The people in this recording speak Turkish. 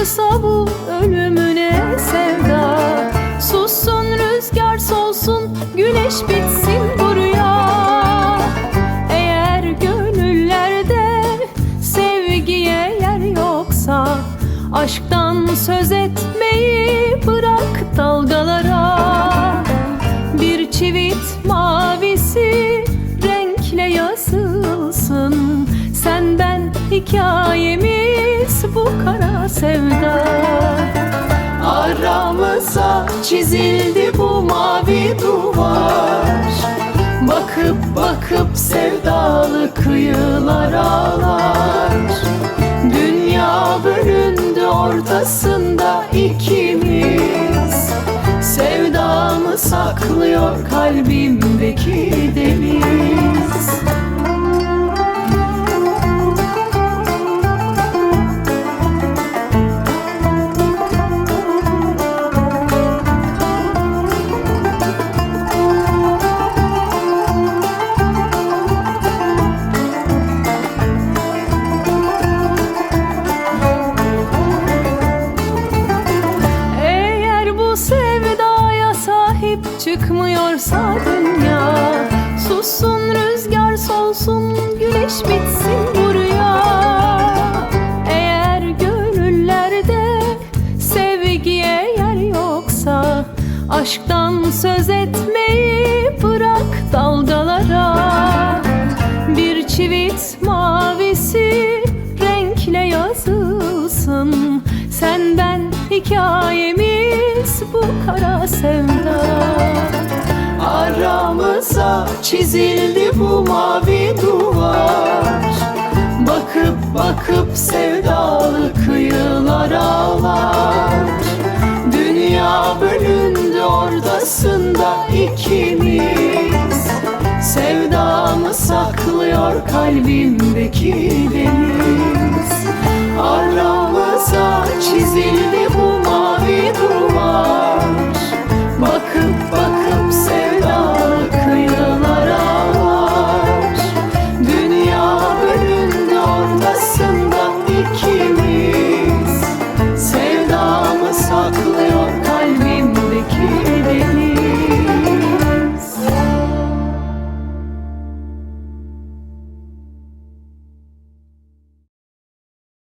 Varsa bu ölümüne sevda. Sussun rüzgar solsun güneş bitsin bu rüya. Eğer gönüllerde sevgiye yer yoksa Aşktan söz etmeyi bırak dalgalara. Bir çivit mavisi renkle yazılsın. Sen ben hikayemiz bu karar sevda. Aramıza çizildi bu mavi duvar. Bakıp bakıp sevdalı kıyılar ağlar. Dünya bölündü ortasında ikimiz. Sevdamı saklıyor kalbimdeki deniz çıkmıyorsa dünya Sussun rüzgar solsun güneş bitsin bu rüya. Eğer gönüllerde sevgiye yer yoksa Aşktan söz etmeyi bırak dalgalara. Bir çivit mavisi renkle yazılsın Sen ben çizildi bu mavi duvar. Bakıp bakıp sevdalı kıyılar ağlar. Dünya bölündü ortasında ikimiz. Sevdamı saklıyor kalbimdeki deniz. Aramıza